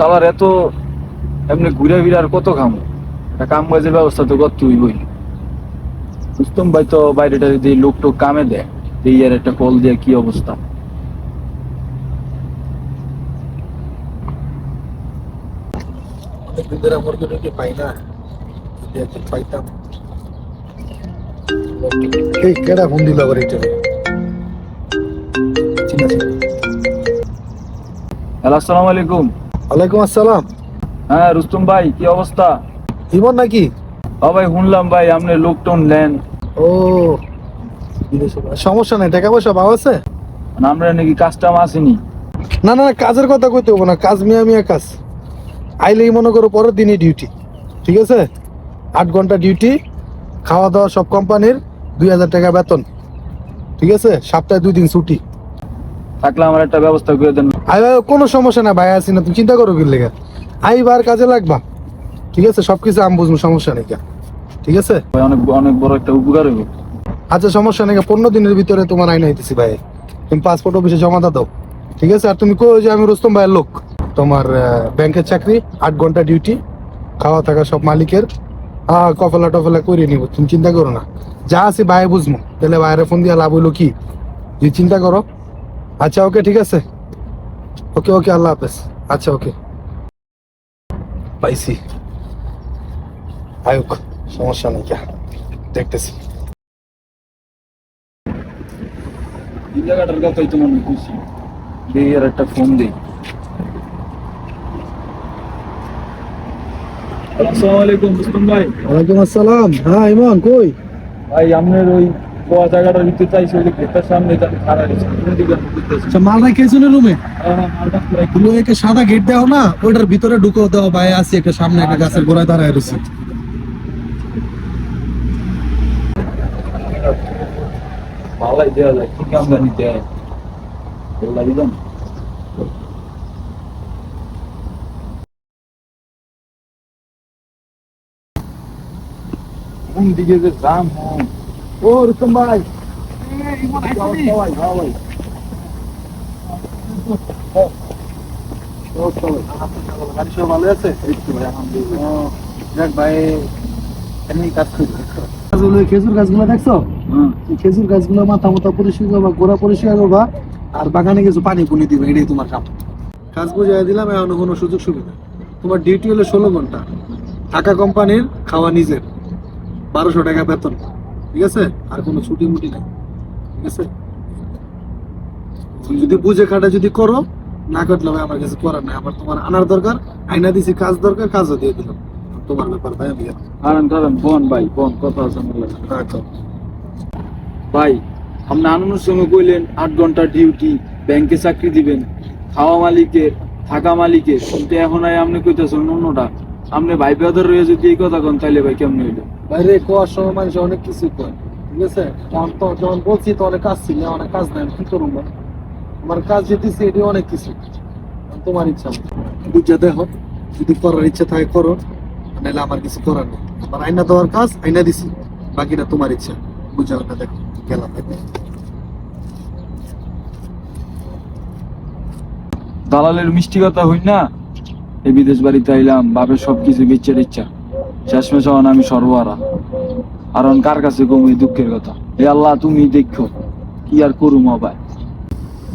সালার এত এমনি ঘুরে ফিরে আর কত খাম? একটা কাম কাজের ব্যবস্থা তো করতে হইবই রুস্তম ভাই তো বাইরেটা যদি লোক টোক কামে দেয় এই আর একটা কল দিয়ে কি অবস্থা? অনেকদিন ধরে মুরগি পাই না? যদি একদিন পাইতাম। এই কেডা ফোন দিল আবার এটা হ্যালো আসসালামু আলাইকুম। ওয়ালাইকুম আসসালাম। হ্যাঁ রুস্তম ভাই কি অবস্থা? ইমন নাকি? ও ভাই শুনলাম ভাই আপনি লোক টোন নেন। ও সমস্যা নাই টাকা পয়সা পাওয়া আছে আমরা নাকি কাজটাম আসেনি। না না না, কাজের কথা কইতে হব না কাজ মিয়া মিয়া কাজ। আইলেই মনে করো পরের দিনই ডিউটি ঠিক আছে? আট ঘণ্টা ডিউটি খাওয়া দাওয়া সব কোম্পানির দুই হাজার টাকা বেতন ঠিক আছে? সপ্তাহে দুই দিন ছুটি। থাকলে আমার একটা ব্যবস্থা করে দেন। কোনো সমস্যা না ভাই আসি না তুমি চিন্তা করো কি লেগে। আইবার কাজে লাগবা। ঠিক আছে সবকিছু আমি বুঝব সমস্যা নেই। ঠিক আছে? ভাই অনেক অনেক বড় একটা উপকার হইব। আচ্ছা সমস্যা নেই পনেরো দিনের ভিতরে তোমার আইন হইতেছি ভাই। তুমি পাসপোর্ট অফিসে জমা দাও। ঠিক আছে আর তুমি কো যে আমি রুস্তম ভাইয়ের লোক। তোমার ব্যাংকের চাকরি আট ঘণ্টা ডিউটি খাওয়া থাকা সব মালিকের। কফলা টফলা করে নিব তুমি চিন্তা করো না। যা আছে ভাই বুঝব। তাহলে বাইরে ফোন দিয়ে লাভ হইল কি? যদি চিন্তা করো। আচ্ছা ওকে ঠিক আছে। ওকে ওকে আল্লাহ হাফেজ আচ্ছা ওকে পাইছি আয়ুক সমস্যা নেই কা দেখতেছি এই জায়গাটার কথাই তো মনে খুশি এই আর একটা ফোন দিই আসসালামু আলাইকুম মুসলিম ভাই ওয়ালাইকুম আসসালাম হ্যাঁ ইমন কই ভাই আপনার ওই কোয়া জায়গাটার ভিতরে চাইছে ওই গেটের সামনে যান খাড়া গেছে কোন দিকে। আচ্ছা মাল রাখিয়েছো রুমে? হ্যাঁ, হ্যাঁ, মালটা পুরাই তুমি একে সাদা গেট দাও না ওটার ভিতরে ঢুকো দাও ভাই আছে একটা সামনে একটা গাছের গোড়ায় দাঁড়ায় রয়েছে। ভালাই দেওয়া যায় কি কাম দেয় বললা দিলাম। কোন দিকে যে দাম হয় ও রুস্তম ভাই। খেজুর গাছগুলো দেখছ? খেজুর গাছগুলো মাথা মাথা পরিষ্কার করবা গোড়া পরিষ্কার করবা আর বাগানে কিছু পানি পুনি দিবে এটাই তোমার কাম। কাজ বুঝাই দিলাম এখন কোনো সুযোগ সুবিধা। তোমার ডিউটি হলো ষোলো ঘণ্টা। টাকা কোম্পানির খাওয়া নিজের। বারোশো টাকা বেতন। ঠিক আছে? আর কোনো ছুটি মুটি নাই। ঠিক আছে? যদি বুঝে খাটা যদি করো না কাটলে ভাই আমার কাছে করার নাই। আমার তোমার আনার দরকার আইনা দিছি কাজ দরকার কাজও দিয়ে দিলাম। তোমার ব্যাপার ভাই আমি জানি। কারণ কারণ বোন ভাই বোন কথা আছে। ভাই আপনি আনন্দের সঙ্গে কইলেন আট ঘণ্টা ডিউটি ব্যাংকে চাকরি দিবেন খাওয়া মালিকের থাকা মালিকের। কিন্তু এখন আই আপনি কইতেছেন অন্যটা। আপনি ভাই ব্রাদার রয়ে যদি এই কথা কন তাইলে ভাই কেমন হইল? বাইরে কোয়ার সময় মানুষ অনেক কিছু করে, ঠিক আছে? তখন তো যখন বলছি, তো অনেক কাজ ছিল, অনেক কাজ নাই, আমি কি করব? আমার কাজ যে দিচ্ছি এটি অনেক কিছু। তোমার ইচ্ছা বুঝে দেখো, যদি করার ইচ্ছা থাকে, করো। নাহলে আমার কিছু করার নেই। আমার আইনা দেওয়ার কাজ আইনা দিছি। বাকিটা তোমার ইচ্ছা। বুঝে না, দেখো, গেলাম। দালালের মিষ্টি কথা হই না? এই বিদেশ বাড়িতে আইলাম, বাপের সবকিছু বেচার ইচ্ছা শেষমেশ হন আমি সর্বহারা আর কার কাছে দুঃখের কথা। আল্লাহ তুমি দেখো, কি আর করুম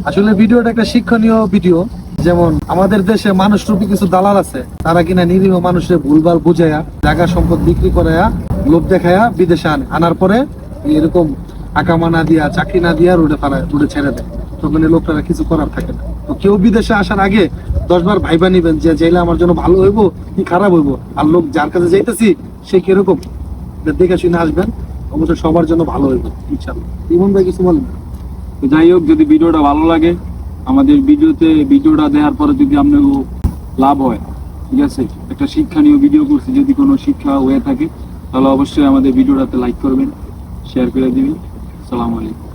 আসলে ভিডিওটা একটা শিক্ষণীয় ভিডিও। যেমন, আমাদের দেশে মানুষ রূপী কিছু দালাল আছে, তারা কিনা নিরীহ মানুষের ভুলভাল বুঝাইয়া জায়গা সম্পদ বিক্রি করাইয়া লোভ দেখাইয়া বিদেশে আনে। আনার পরে এরকম আকামা না দিয়া, চাকরি না দিয়া রোডে ফালায় রোডে ছেড়ে দেয়। তখন লোকটারা কিছু করার থাকে না। কেউ বিদেশে আসার আগে দশবার ভাইবা নিবেন যে যাইলে আমার জন্য ভালো হইব কি খারাপ হইব? আর লোক যার কাছে যাইতেছি, সে কীরকম? দেখে শুনে আসবেন অবশ্যই সবার জন্য ভালো হইব ইনশাল্লাহ ইমন ভাই, কিছু বলেন? যাই হোক, যদি ভিডিওটা ভালো লাগে, আমাদের ভিডিওতে, ভিডিওটা দেওয়ার পরে যদি আপনার লাভ হয়, ঠিক আছে? একটা শিক্ষণীয় ভিডিও করছি, যদি কোনো শিক্ষা হয়ে থাকে, তাহলে অবশ্যই আমাদের ভিডিওটাতে লাইক করবেন শেয়ার করে দিবেন। সালাম আলাইকুম।